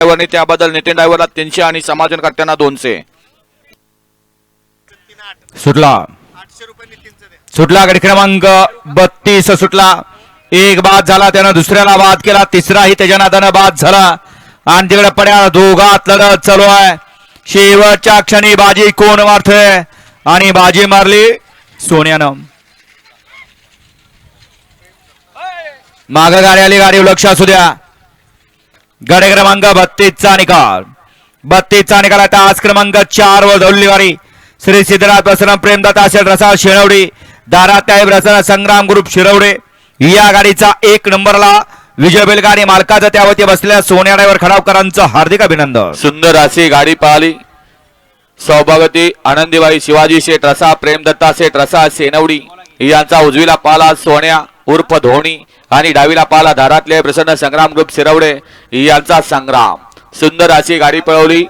ड्रायव्हरने त्याबद्दल नितीन ड्रायव्हरला तीनशे आणि समाजनकर्त्यांना दोनशे. सुटला. सुटला गडी क्रमांक बत्तीस सुटला. एक बाद झाला त्यानं दुसऱ्याला बाद केला तिसराही त्याच्या नादानं बाद झाला. आणि तिकडे पड्या दोघात लढत चालू आहे. शेवटच्या क्षणी बाजी कोण मारतोय? आणि बाजी मारली सोन्यानं. माग गाडी आली गाडी लक्ष असू द्या. गडे क्रमांक बत्तीसचा निकाल. बत्तीसचा निकाल आता आज क्रमांक चार वर धवली गाडी श्री सिद्धनाथ प्रसन्न प्रेमदाता असेल रसा शिरवडे. दाराताहेब रसना संग्राम ग्रुप शिरवडे. या गाडीचा एक नंबरला विजय बेलगाडी मालकाचा त्यावरती बसलेल्या सोन्या ड्रायव्हर खडावकरांचं हार्दिक अभिनंदन. सुंदर अशी गाडी पाहिली. सौभागती आनंदीबाई शिवाजी शेठ रसा प्रेमदत्ता शेठ रसा सेनवडी यांचा उजवीला पाला सोन्या. उर्फ धोनी आणि डावीला पाला धारातले प्रसन्न संग्राम ग्रुप शिरवडे यांचा संग्राम. सुंदर अशी गाडी पळवली.